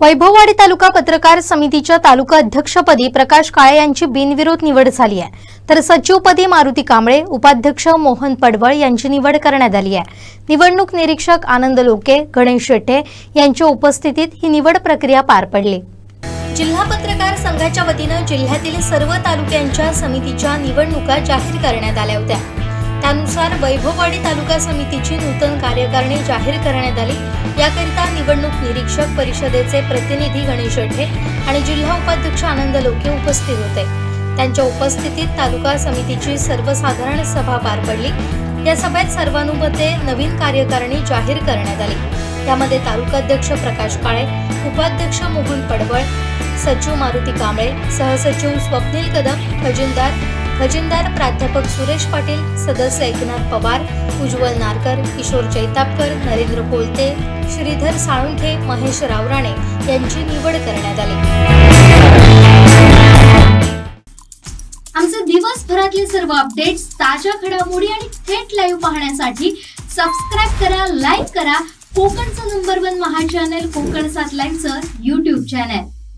वैभववाडी तालुका पत्रकार समितीच्या तालुका अध्यक्षपदी प्रकाश काळे यांची बिनविरोध निवड झाली आहे. तर सचिवपदी मारुती कांबळे उपाध्यक्ष मोहन पडवळ यांची निवड करण्यात आली आहे. निवडणूक निरीक्षक आनंद लोके गणेश शेट्टे यांच्या उपस्थितीत ही निवड प्रक्रिया पार पडली. जिल्हा पत्रकार संघाच्या वतीनं जिल्ह्यातील सर्व तालुक्यांच्या समितीच्या निवडणुका जाहीर करण्यात आल्या होत्या. त्यानुसार वैभववाडी तालुका समितीची नूतन कार्यकारिणी जाहीर करण्यात आली. याकरिता निवडणूक निरीक्षक परिषदेचे प्रतिनिधी गणेश अठे आणि जिल्हा उपाध्यक्ष आनंद लोके उपस्थित होते. त्यांच्या उपस्थितीत तालुका समितीची सर्वसाधारण सभा पार पडली. या सभेत सर्वानुमते नवीन कार्यकारिणी जाहीर करण्यात आली. त्यामध्ये तालुकाध्यक्ष प्रकाश काळे उपाध्यक्ष मोहन पडवळ सचिव मारुती कांबळे सहसचिव स्वप्नील कदम खजिनदार खजिनदार प्राध्यापक सुरेश पाटील सदस्य एकनाथ पवार उज्ज्वल नारकर किशोर जैतापकर नरेंद्र कोलते श्रीधर साळुंखे महेश रावराणे यांची निवड करण्यात आली. आमचे दिवसभरातले सर्व अपडेट्स ताज्या घडामोडी आणि थेट लाईव्ह पाहण्यासाठी सबस्क्राईब करा लाईक करा. कोकणचं नंबर वन महा चॅनल कोकण सात लाईव्हचं युट्यूब चॅनल